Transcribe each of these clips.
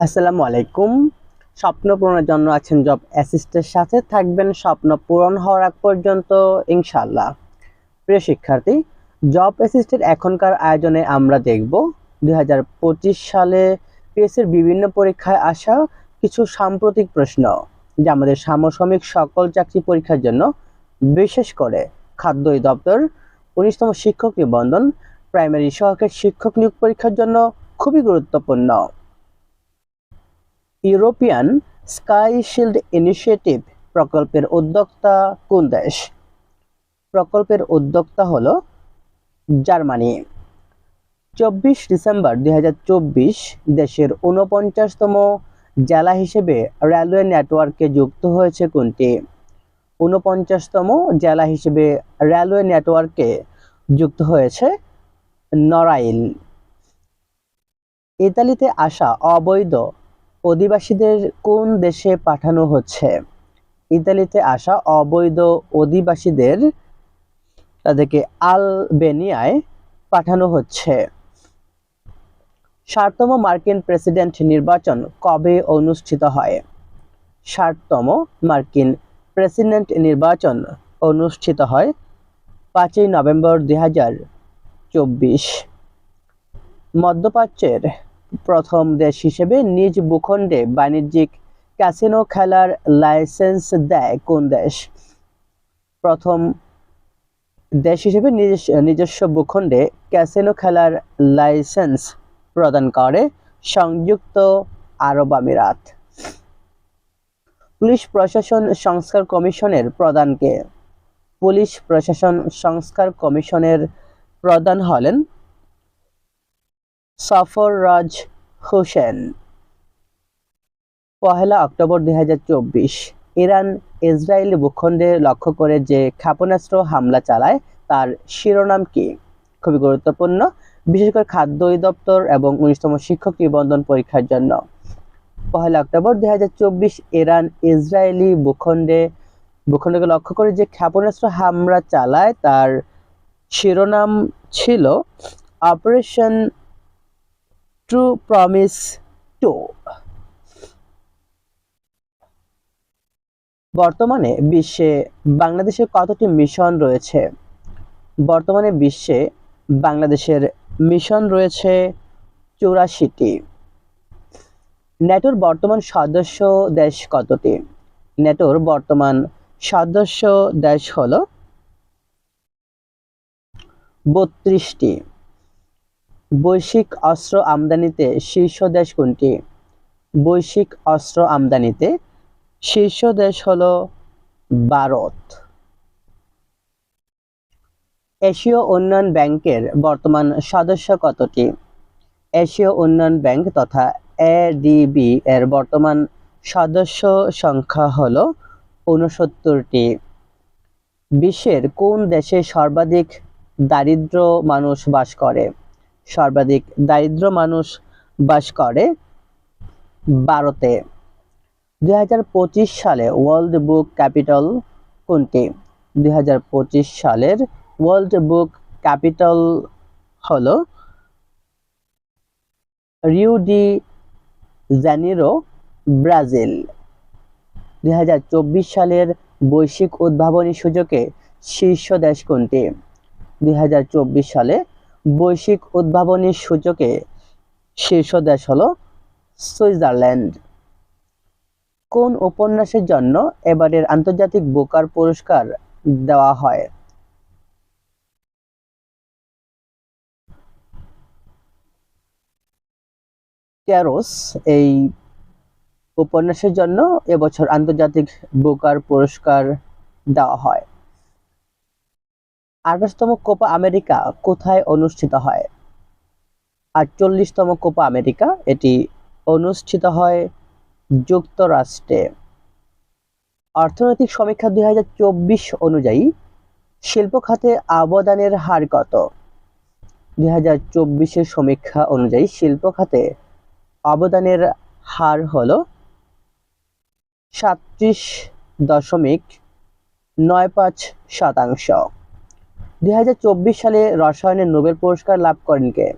আসসালামু আলাইকুম। স্বপ্ন পূরণের জন্য আছেন জব অ্যাসিস্টের সাথে থাকবেন স্বপ্ন পূরণ হওয়ার আগ পর্যন্ত ইনশাল্লাহ প্রিয় শিক্ষার্থী জব অ্যাসিস্টের এখনকার আয়োজনে আমরা দেখব দুই হাজার পঁচিশ সালে পিএসসির বিভিন্ন পরীক্ষায় আসা কিছু সাম্প্রতিক প্রশ্ন যা আমাদের সামসামিক সকল চাকরি পরীক্ষার জন্য, বিশেষ করে খাদ্য দপ্তর উনিশতম শিক্ষক নিবন্ধন প্রাইমারি সহকারী শিক্ষক নিয়োগ পরীক্ষার জন্য খুবই গুরুত্বপূর্ণ। ইউরোপিয়ান স্কাই শিল্ড ইনিশিয়েটিভ প্রকল্পের উদ্যোক্তা কোন দেশ? প্রকল্পের উদ্যোক্তা হলো জার্মানি। চব্বিশ ডিসেম্বর দুই হাজার চব্বিশ দেশের ঊনপঞ্চাশতম জেলা হিসেবে রেলওয়ে নেটওয়ার্কে যুক্ত হয়েছে কোনটি? ঊনপঞ্চাশতম জেলা হিসেবে রেলওয়ে নেটওয়ার্কে যুক্ত হয়েছে নড়াইল। ইতালিতে আসা অবৈধ অধিবাসীদের কোন দেশে পাঠানো হচ্ছে? ইতালিতে আসা অবৈধ অধিবাসীদের তাদেরকে আলবেনিয়ায় পাঠানো হচ্ছে। ষাটতম মার্কিন প্রেসিডেন্ট নির্বাচন কবে অনুষ্ঠিত হয়? ষাটতম মার্কিন প্রেসিডেন্ট নির্বাচন অনুষ্ঠিত হয় পাঁচই নভেম্বর দুই হাজার চব্বিশ। মধ্যপ্রাচ্যের প্রথম দেশ হিসেবে নিজ ভূখণ্ডে বাণিজ্যিক ক্যাসিনো খেলার লাইসেন্স দেয় কোন দেশ? প্রথম দেশ হিসেবে নিজস্ব ভূখণ্ডে ক্যাসিনো খেলার লাইসেন্স প্রদান করে সংযুক্ত আরব আমিরাত। পুলিশ প্রশাসন সংস্কার কমিশনের প্রধানকে, পুলিশ প্রশাসন সংস্কার কমিশনের প্রধান হলেন সফররাজ হোসেন। পহেলা অক্টোবর দুই হাজার চব্বিশ, ইরান ইসরায়েল ভূখণ্ডে লক্ষ্য করে যে ক্ষেপণাস্ত্র হামলা চালায়, তার শিরোনাম কি? খুবই গুরুত্বপূর্ণ। বিশেষ করে খাদ্য দপ্তর এবং উনিশতম শিক্ষক নিবন্ধন পরীক্ষার জন্য। পহেলা অক্টোবর দুই হাজার চব্বিশ, ইরান ইসরায়েলি ভূখণ্ডে, ভূখণ্ডকে লক্ষ্য করে যে ক্ষেপণাস্ত্র হামলা চালায়, তার শিরোনাম ছিল, অপারেশন ট্রু প্রমিস টু বর্তমানে বিশ্বে বাংলাদেশে কতটি মিশন রয়েছে? বর্তমানে বিশ্বে বাংলাদেশের মিশন রয়েছে চৌরাশিটি। ন্যাটোর বর্তমান সদস্য দেশ কতটি? ন্যাটোর বর্তমান সদস্য দেশ হল বত্রিশটি। বৈশ্বিক অস্ত্র আমদানিতে শীর্ষ দেশ কোনটি? বৈশ্বিক অস্ত্র আমদানিতে শীর্ষ দেশ হল ভারত। এশীয় উন্নয়ন ব্যাংকের বর্তমান সদস্য কতটি? এশীয় উন্নয়ন ব্যাংক তথা এডিবি এর বর্তমান সদস্য সংখ্যা হল ঊনসত্তরটি। বিশ্বের কোন দেশে সর্বাধিক দারিদ্র মানুষ বাস করে? সর্বাধিক দারিদ্র মানুষ বাস করে ভারতে দুই হাজার পঁচিশ সালে ওয়ার্ল্ড বুক ক্যাপিটাল কোনটি? দুই হাজার পঁচিশ সালের ওয়ার্ল্ড বুক ক্যাপিটাল হলো রিউ ডি জানিরো, ব্রাজিল। দুই হাজার চব্বিশ সালের বৈশ্বিক উদ্ভাবনী সূচকে শীর্ষ দেশ কোনটি? দুই হাজার চব্বিশ সালে বৈশ্বিক উদ্ভাবনী সূচকে শীর্ষ দেশ হলো সুইজারল্যান্ড। কোন উপন্যাসের জন্য এবারের আন্তর্জাতিক বুকার পুরস্কার দেওয়া হয়? ক্যারোস, এই উপন্যাসের জন্য এবছর আন্তর্জাতিক বুকার পুরস্কার দেওয়া হয়। আঠাশতম কোপা আমেরিকা কোথায় অনুষ্ঠিত হয়? আটচল্লিশতম কোপা আমেরিকা, এটি অনুষ্ঠিত হয় যুক্তরাষ্ট্রে। অর্থনৈতিক সমীক্ষা দুই হাজার চব্বিশ অনুযায়ী, শিল্প খাতে অবদানের হার কত? দুই হাজার চব্বিশের সমীক্ষা অনুযায়ী, শিল্প খাতে অবদানের হার হল সাতত্রিশ দশমিক নয় পাঁচ শতাংশ। দুই হাজার চব্বিশ সালে রসায়নে নোবেল পুরস্কার লাভ করেন কে?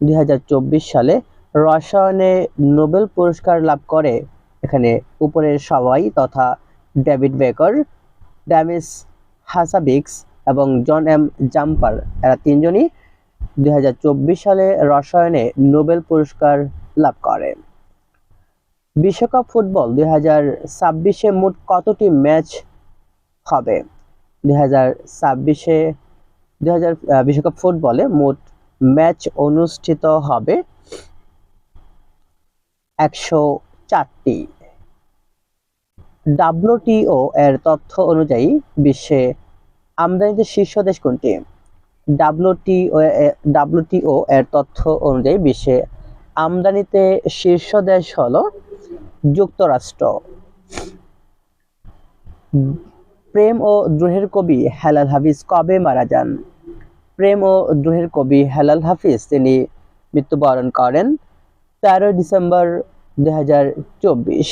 দুই হাজার চব্বিশ সালে রসায়নে নোবেল পুরস্কার লাভ করে এখানে উপরের সবাই তথা ডেভিড বেকার ড্যামিস হাসাবিক্স এবং জন এম জাম্পার। এরা তিনজনই দুই হাজার চব্বিশ সালে রসায়নে নোবেল পুরস্কার লাভ করে। বিশ্বকাপ ফুটবল দুই হাজার ছাব্বিশে মোট কতটি ম্যাচ হবে? দুই হাজার ছাব্বিশে দুই বিশ্বকাপ ফুটবলে মোট ম্যাচ অনুষ্ঠিত হবে একশো চারটি। ডাব্লিউটিও এর তথ্য অনুযায়ী বিশ্বে আমদানিতে শীর্ষ দেশ কোনটি? ডাব্লিউটিও ডাব্লিউটিও এর তথ্য অনুযায়ী বিশ্বে আমদানিতে শীর্ষ দেশ হলো যুক্তরাষ্ট্র। প্রেম ও দ্রোহের কবি হেলাল হাফিজ কবে মারা যান? প্রেম ও দ্রোহের কবি হেলাল হাফিজ, তিনি মৃত্যুবরণ করেন তেরোই ডিসেম্বর দু হাজার চব্বিশ।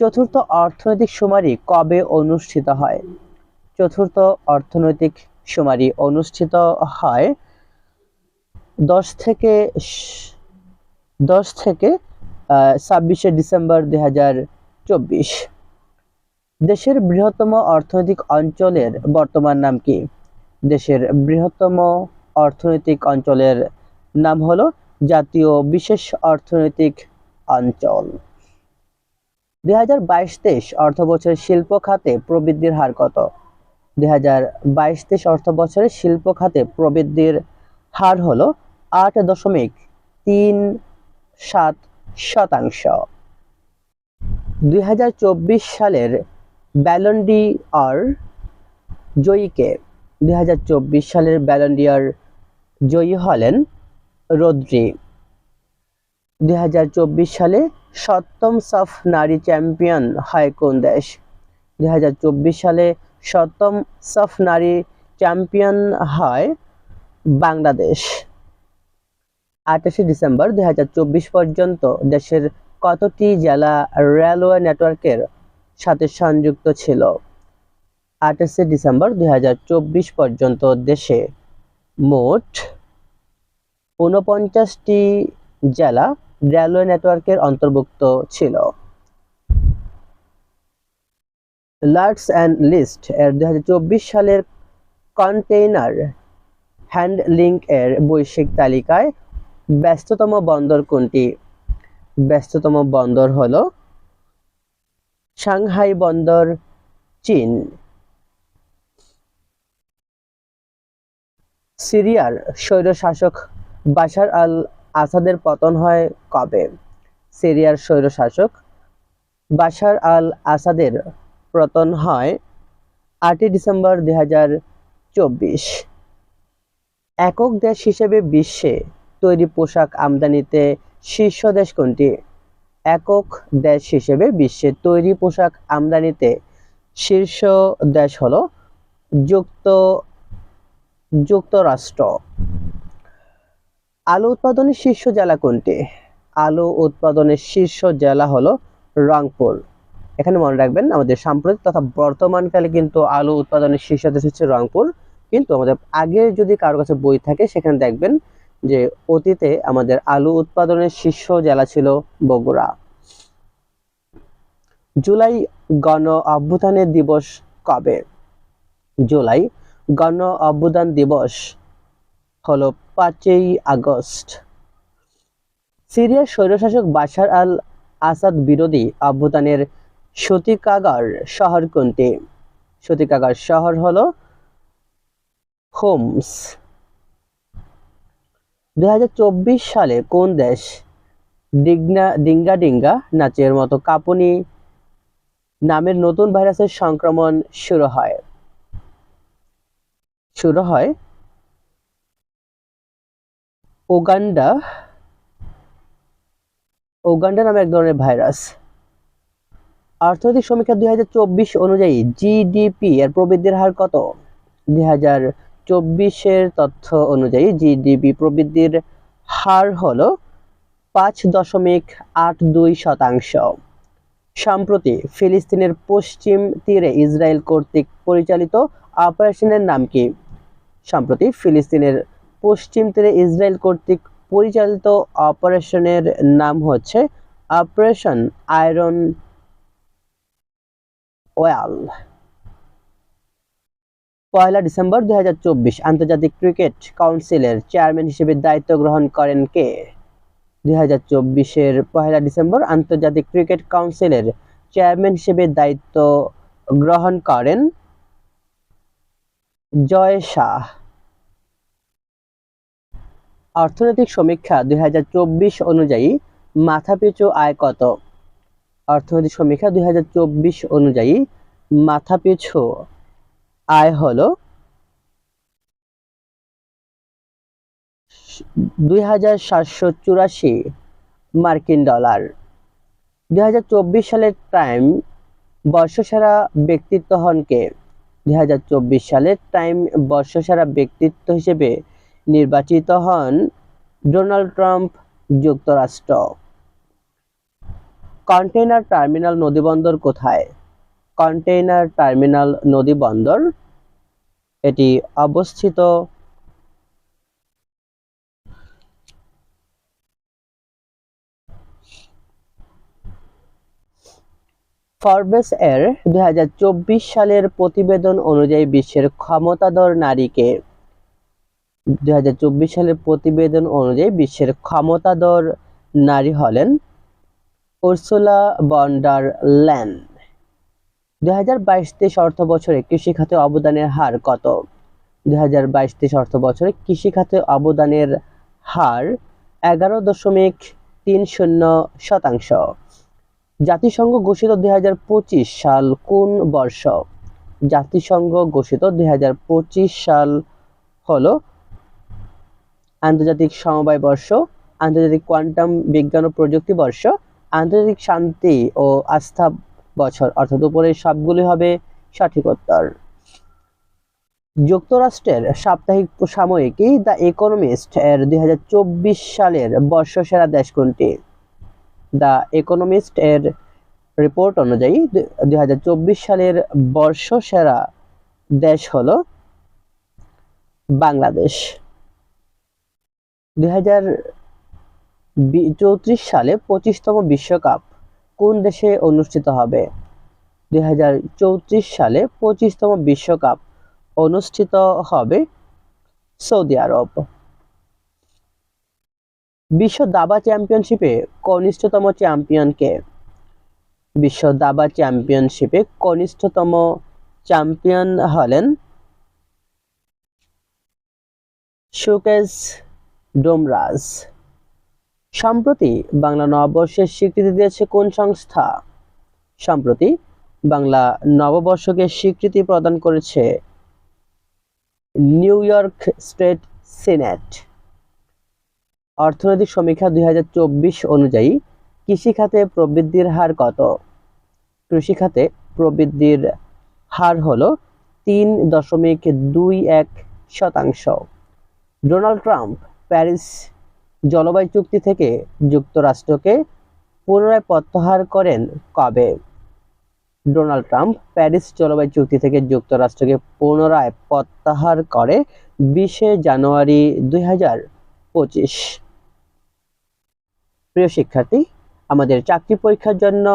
চতুর্থ অর্থনৈতিক সুমারি কবে অনুষ্ঠিত হয়? চতুর্থ অর্থনৈতিক সুমারি অনুষ্ঠিত হয় দশ থেকে দশ থেকে ছাব্বিশে ডিসেম্বর দুই হাজার চব্বিশ। দেশের বৃহত্তম অর্থনৈতিক অঞ্চলের বর্তমান নাম কি? দেশের বৃহত্তম অর্থনৈতিক অঞ্চলের নাম হলো জাতীয় বিশেষ অর্থনৈতিক অঞ্চল। দুই হাজার বাইশ তেইশ অর্থ বছরের শিল্প খাতে প্রবৃদ্ধির হার কত? দুই হাজার বাইশ তেইশ অর্থ বছরের শিল্প খাতে প্রবৃদ্ধির হার হলো আট দশমিক তিন সাত শতাংশ। দুই হাজার চব্বিশ সালের ব্যালন্ডি আর জয়ীকে দুই হাজার চব্বিশ সালের ব্যালন্ডিয়ার জয়ী হলেন রোদ্রি। দুই সালে সপ্তম সফ নারী চ্যাম্পিয়ন হয় কোন দেশ? দুই হাজার চব্বিশ সালে সপ্তম সফ নারী চ্যাম্পিয়ন হয় বাংলাদেশ। আঠাশে ডিসেম্বর দুই হাজার চব্বিশ পর্যন্ত দেশের কতটি জেলা রেলওয়ে নেটওয়ার্কের সাথে সংযুক্ত ছিল। আঠাশে ডিসেম্বর দুই হাজার চব্বিশ পর্যন্ত দেশে মোট ঊনপঞ্চাশটি জেলা রেলওয়ে নেটওয়ার্কের অন্তর্ভুক্ত ছিল। লার্টস অ্যান্ড লিস্ট এর দু হাজার চব্বিশ সালের কন্টেইনার হ্যান্ডলিং এর বৈশ্বিক তালিকায় ব্যস্ততম বন্দর কোনটি? ব্যস্ততম বন্দর হলো সাংহাই বন্দর, চীন। সিরিয়ার স্বৈরশাসক বাশার আল আসাদের পতন হয় কবে? সিরিয়ার স্বৈরশাসক বাশার আল আসাদের পতন হয় আটই ডিসেম্বর দুই হাজার চব্বিশ। একক দেশ হিসেবে বিশ্বে তৈরি পোশাক আমদানিতে শীর্ষ দেশ কোনটি? একক দেশ হিসেবে বিশ্বে তৈরি পোশাক আমদানিতে শীর্ষ দেশ হলো যুক্ত, যুক্তরাষ্ট্র। আলু উৎপাদনের শীর্ষ জেলা কোনটি? আলু উৎপাদনের শীর্ষ জেলা হলো রংপুর। এখানে মনে রাখবেন, আমাদের সাম্প্রতিক তথা বর্তমানকালে কিন্তু আলু উৎপাদনের শীর্ষ দেশ হচ্ছে রংপুর। কিন্তু আমাদের আগে যদি কারও কাছে বই থাকে, সেখানে দেখবেন যে অতীতে আমাদের আলু উৎপাদনের শীর্ষ জেলা ছিল বগুড়া। জুলাই গণ অভ্যুত্থানের দিবস কবে? জুলাই গণ অভ্যুত্থান দিবস হলো পাঁচই আগস্ট। সিরিয়ার স্বৈরশাসক বাশার আল আসাদ বিরোধী অভ্যুত্থানের সতিকাগার শহর কোনটি? সতিকাগার শহর হলো হোমস। দুই হাজার চব্বিশ সালে কোন দেশ ডিগনা, ডিঙ্গা ডিঙ্গা নাচের মতো কাঁপুনি নামের নতুন ভাইরাসের সংক্রমণ শুরু হয়? শুরু হয় ওগান্ডা ওগান্ডা নামে এক ধরনের ভাইরাস। অর্থনৈতিক সমীক্ষা দুই হাজার চব্বিশ অনুযায়ী জিডিপি এর প্রবৃদ্ধির হার কত? দুই হাজার চব্বিশের তথ্য অনুযায়ী জিডিপি প্রবৃদ্ধির হার হল পাঁচ দশমিক আট দুই শতাংশ। সম্প্রতি ফিলিস্তিনের পশ্চিম তীরে ইসরায়েল কর্তৃক পরিচালিত অপারেশনের নাম কি? সম্প্রতি ফিলিস্তিনের পশ্চিম তীরে ইসরায়েল কর্তৃক পরিচালিত অপারেশনের নাম হচ্ছে অপারেশন আয়রন ওয়াল পয়লা ডিসেম্বর দুই হাজার চব্বিশ আন্তর্জাতিক ক্রিকেট কাউন্সিলের চেয়ারম্যান হিসেবে দায়িত্ব গ্রহণ করেন কে? দুই হাজার চব্বিশের পয়লা ডিসেম্বর আন্তর্জাতিক ক্রিকেট কাউন্সিলের চেয়ারম্যান হিসেবে দায়িত্ব গ্রহণ করেন জয় শাহ। অর্থনৈতিক সমীক্ষা দুই হাজার চব্বিশ অনুযায়ী মাথাপিছু আয় কত? অর্থনৈতিক সমীক্ষা দুই হাজার চব্বিশ অনুযায়ী মাথাপিছু আয় হলো দুই হাজার সাতশো চুরাশি মার্কিন ডলার। দুই হাজার চব্বিশ সালের টাইম বর্ষসেরা ব্যক্তিত্ব হন কে? দুই হাজার চব্বিশ সালের টাইম বর্ষসেরা ব্যক্তিত্ব হিসেবে নির্বাচিত হন ডোনাল্ড ট্রাম্প যুক্তরাষ্ট্র। কন্টেইনার টার্মিনাল নদীবন্দর কোথায়? কন্টেইনার টার্মিনাল নদী বন্দর, এটি অবস্থিত ফরবেস এর দুই হাজার চব্বিশ সালের প্রতিবেদন অনুযায়ী বিশ্বের ক্ষমতাধর নারীকে দুই হাজার চব্বিশ সালের প্রতিবেদন অনুযায়ী বিশ্বের ক্ষমতাধর নারী হলেন উর্সুলা বন্ডার ল্যান দুই হাজার বাইশ তেইশ অর্থ বছরে কৃষি খাতে অবদানের হার কত? দুই হাজার বাইশ তেইশ অর্থ বছরে কৃষি খাতে অবদানের হার এগারো দশমিক তিন শূন্য শতাংশ। জাতিসংঘ ঘোষিত দুই হাজার পঁচিশ সাল কোন বর্ষ? জাতিসংঘ ঘোষিত দুই হাজার পঁচিশ সাল হলো আন্তর্জাতিক সমবায় বর্ষ, আন্তর্জাতিক কোয়ান্টাম বিজ্ঞান ও প্রযুক্তি বর্ষ, আন্তর্জাতিক শান্তি ও আস্থা বছর, অর্থাৎ উপরের সবগুলি হবে সঠিক উত্তর যুক্তরাষ্ট্রের সাপ্তাহিক সাময়িকী দ্য ইকোনমিস্ট এর দুই সালের বর্ষসেরা দেশ কোনটি? দ্য ইকোনমিস্ট এর রিপোর্ট অনুযায়ী দুই হাজার চব্বিশ সালের বর্ষসেরা দেশ হলো বাংলাদেশ। দুই সালে পঁচিশতম বিশ্বকাপ কোন দেশে অনুষ্ঠিত হবে? দুই হাজার চৌত্রিশ সালে পঁচিশতম বিশ্বকাপ অনুষ্ঠিত হবে সৌদি আরব। বিশ্ব দাবা চ্যাম্পিয়নশিপে কনিষ্ঠতম চ্যাম্পিয়নকে বিশ্ব দাবা চ্যাম্পিয়নশিপে কনিষ্ঠতম চ্যাম্পিয়ন হলেন সুকেশ ডোমরাজ। সম্প্রতি বাংলা নববর্ষের স্বীকৃতি দিয়েছে কোন সংস্থা? সম্প্রতি বাংলা নববর্ষকে স্বীকৃতি প্রদান করেছে নিউ ইয়র্ক স্টেট সিনেট। অর্থনৈতিক সমীক্ষা দুই হাজার চব্বিশ অনুযায়ী কৃষিখাতে প্রবৃদ্ধির হার কত? কৃষিখাতে প্রবৃদ্ধির হার হল তিন দশমিক দুই এক শতাংশ। ডোনাল্ড ট্রাম্প প্যারিস জলবায়ু চুক্তি থেকে যুক্তরাষ্ট্রকে পুনরায় প্রত্যাহার করেন কবে? ডোনাল্ড ট্রাম্প প্যারিস জলবায়ু চুক্তি থেকে যুক্তরাষ্ট্রকে পুনরায় প্রত্যাহার করে বিশে জানুয়ারি দুই হাজার পঁচিশ। প্রিয় শিক্ষার্থী, আমাদের চাকরি পরীক্ষার জন্য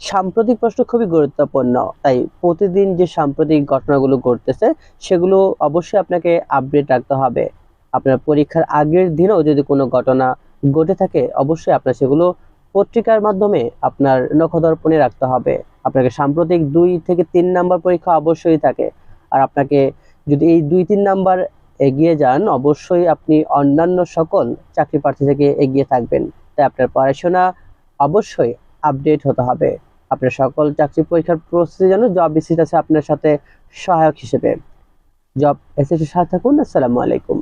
সাম্প্রতিক প্রশ্ন খুবই গুরুত্বপূর্ণ, তাই প্রতিদিন যে সাম্প্রতিক ঘটনাগুলো ঘটতেছে সেগুলো অবশ্যই আপনাকে আপডেট রাখতে হবে। আপনার পরীক্ষার আগের দিনও যদি কোনো ঘটনা ঘটে থাকে, অবশ্যই আপনার সেগুলো পত্রিকার মাধ্যমে আপনার নখদর্পণে রাখতে হবে। আপনাকে সাম্প্রতিক দুই থেকে তিন নাম্বার পরীক্ষা অবশ্যই থাকে। আর আপনাকে যদি এই দুই, তিন নাম্বার এগিয়ে যান, অবশ্যই আপনি অন্যান্য সকল চাকরি প্রার্থী থেকে এগিয়ে থাকবেন। তাই আপনার পড়াশোনা অবশ্যই আপডেট হতে হবে। আপনার সকল চাকরি পরীক্ষার প্রস্তুতি যেন জব বিসিট আছে আপনার সাথে সহায়ক হিসেবে। জব এসএসসির সাথে থাকুন। আসসালামু আলাইকুম।